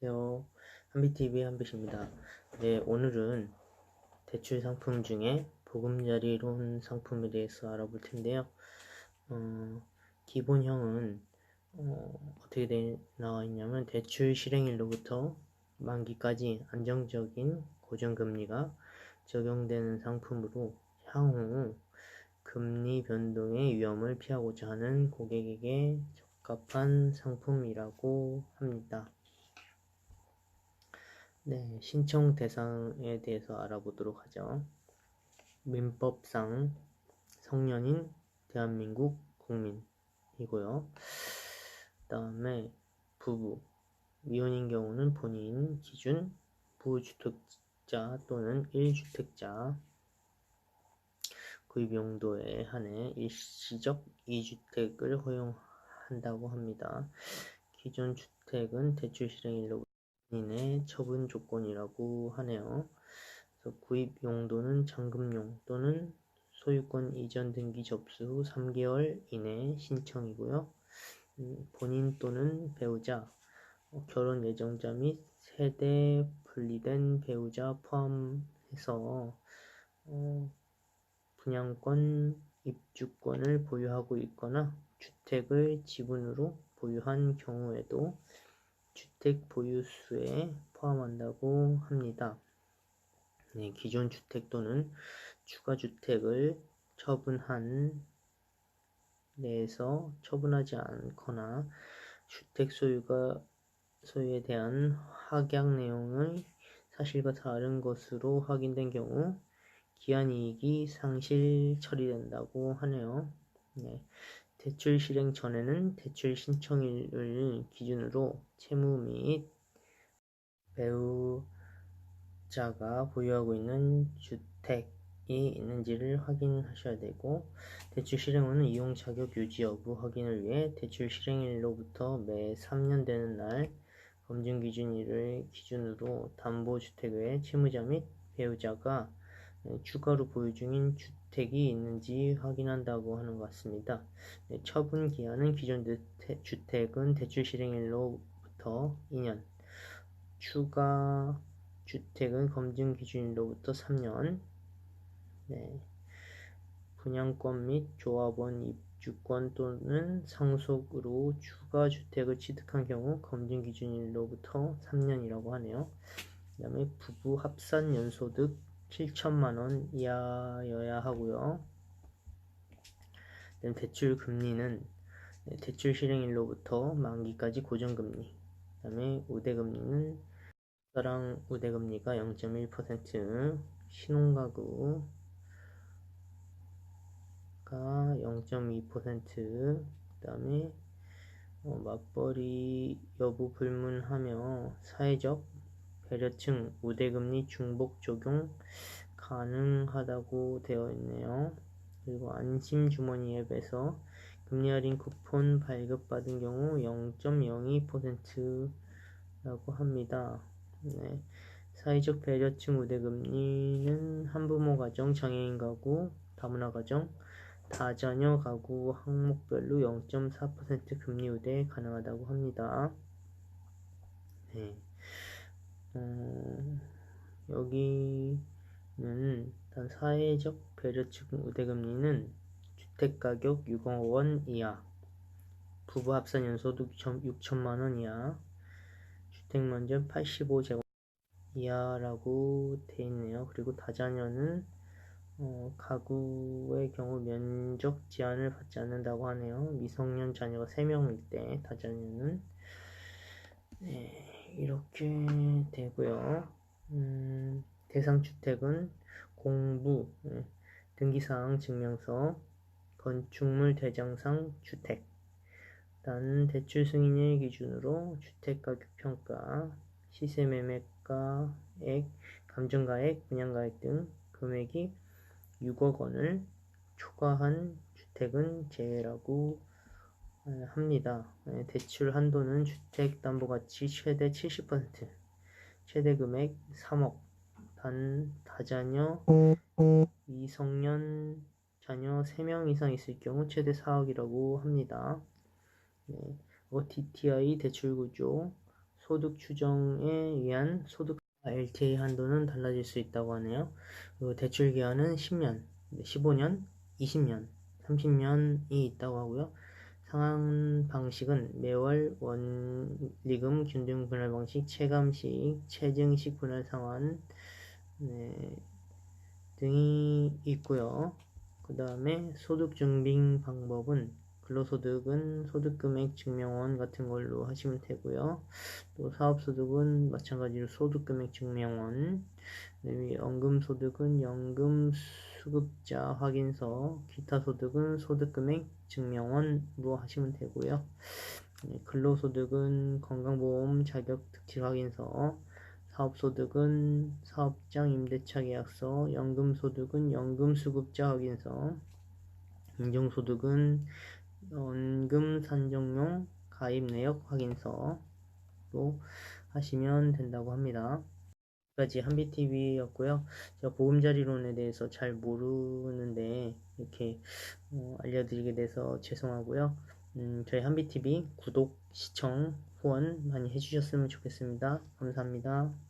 안녕하세요. 한비TV 한빛입니다. 네, 오늘은 대출 상품 중에 보금자리론 상품에 대해서 알아볼 텐데요. 어, 기본형은 어, 떻게 돼, 나와 있냐면 대출 실행일로부터 만기까지 안정적인 고정금리가 적용되는 상품으로 향후 금리 변동의 위험을 피하고자 하는 고객에게 적합한 상품이라고 합니다. 네, 신청 대상에 대해서 알아보도록 하죠. 민법상 성년인 대한민국 국민이고요. 그 다음에 부부, 미혼인 경우는 본인 기준 부주택자 또는 1주택자 구입 용도에 한해 일시적 2주택을 허용한다고 합니다. 기존 주택은 대출 실행일로 인의 처분 조건이라고 하네요. 구입 용도는 잔금용 또는 소유권 이전 등기 접수 후 3개월 이내 신청이고요. 음, 본인 또는 배우자, 어, 결혼 예정자 및 세대 분리된 배우자 포함해서 어, 분양권, 입주권을 보유하고 있거나 주택을 지분으로 보유한 경우에도 주택 보유수에 포함한다고 합니다. 네, 기존 주택 또는 추가 주택을 처분한 내에서 처분하지 않거나 주택 소유가 소유에 대한 확약 내용의 사실과 다른 것으로 확인된 경우 기한 이익이 상실 처리된다고 하네요. 네. 대출 실행 전에는 대출 신청일을 기준으로 채무 및 배우자가 보유하고 있는 주택이 있는지를 확인하셔야 되고 대출 실행 후는 이용 자격 유지 여부 확인을 위해 대출 실행일로부터 매 3년 되는 날 검증 기준일을 기준으로 담보주택 외 채무자 및 배우자가 추가로 보유 중인 주택이 있는지 확인한다고 하는 것 같습니다. 네, 처분 기한은 기존 주택은 대출 실행일로부터 2년, 추가 주택은 검증 기준일로부터 3년, 네, 분양권 및 조합원 입주권 또는 상속으로 추가 주택을 취득한 경우 검증 기준일로부터 3년이라고 하네요. 그 다음에 부부 합산 연소득 7천만 원 이하여야 하고요. 대출 금리는 네, 대출 실행일로부터 만기까지 고정금리, 그 다음에 우대금리는 저랑 우대금리가 0.1%, 신혼가구가 0.2%, 그 다음에 어, 맞벌이 여부 불문하며 사회적 배려층 우대금리 중복 적용 가능하다고 되어 있네요. 그리고 안심주머니 앱에서 금리 할인 쿠폰 발급받은 경우 0.02%라고 합니다. 네. 사회적 배려층 우대금리는 한부모 가정, 장애인 가구, 다문화 가정, 다자녀 가구 항목별로 0.4% 금리 우대 가능하다고 합니다. 네. 어, 여기는 단 사회적 배려층 우대금리는 주택가격 6억 원 이하, 부부 합산 연소득 6천만 원 이하, 주택면적 85제곱 이하라고 돼 있네요. 그리고 다자녀는 어, 가구의 경우 면적 제한을 받지 않는다고 하네요. 미성년 자녀가 3명일 때 다자녀는 네. 이렇게 되고요. 음, 대상 주택은 공부, 예, 등기사항 증명서, 건축물 대장상 주택, 단 대출 승인일 기준으로 주택가격 평가, 시세 매매가액, 감정가액, 분양가액 등 금액이 6억 원을 초과한 주택은 제외라고 예, 합니다. 예, 대출 한도는 주택담보가치 최대 70%, 최대 금액 3억, 단 다자녀, 미성년 자녀 3명 이상 있을 경우 최대 4억이라고 합니다. 네, 어, DTI 대출구조, 소득 추정에 의한 소득 LTA 한도는 달라질 수 있다고 하네요. 그리고 대출 기한은 10년, 15년, 20년, 30년이 있다고 하고요. 상환 방식은 매월 원리금 균등 분할 방식, 체감식, 체증식 분할 상환 네, 등이 있고요. 그 다음에 소득 증빙 방법은 근로소득은 소득금액 증명원 같은 걸로 하시면 되고요. 또 사업소득은 마찬가지로 소득금액 증명원, 그다음에 연금소득은 연금 수급자 확인서, 기타 소득은 소득금액 증명원으로 하시면 되고요. 네, 근로소득은 건강보험 자격 특질 확인서, 사업소득은 사업장 임대차 계약서, 연금소득은 연금수급자 확인서, 인정소득은 연금 산정용 가입 내역 확인서로 하시면 된다고 합니다. 여기까지 한비TV였고요. 제가 보금자리론에 대해서 잘 모르는데 이렇게 어, 알려드리게 돼서 죄송하고요. 음, 저희 한비TV 구독, 시청, 후원 많이 해주셨으면 좋겠습니다. 감사합니다.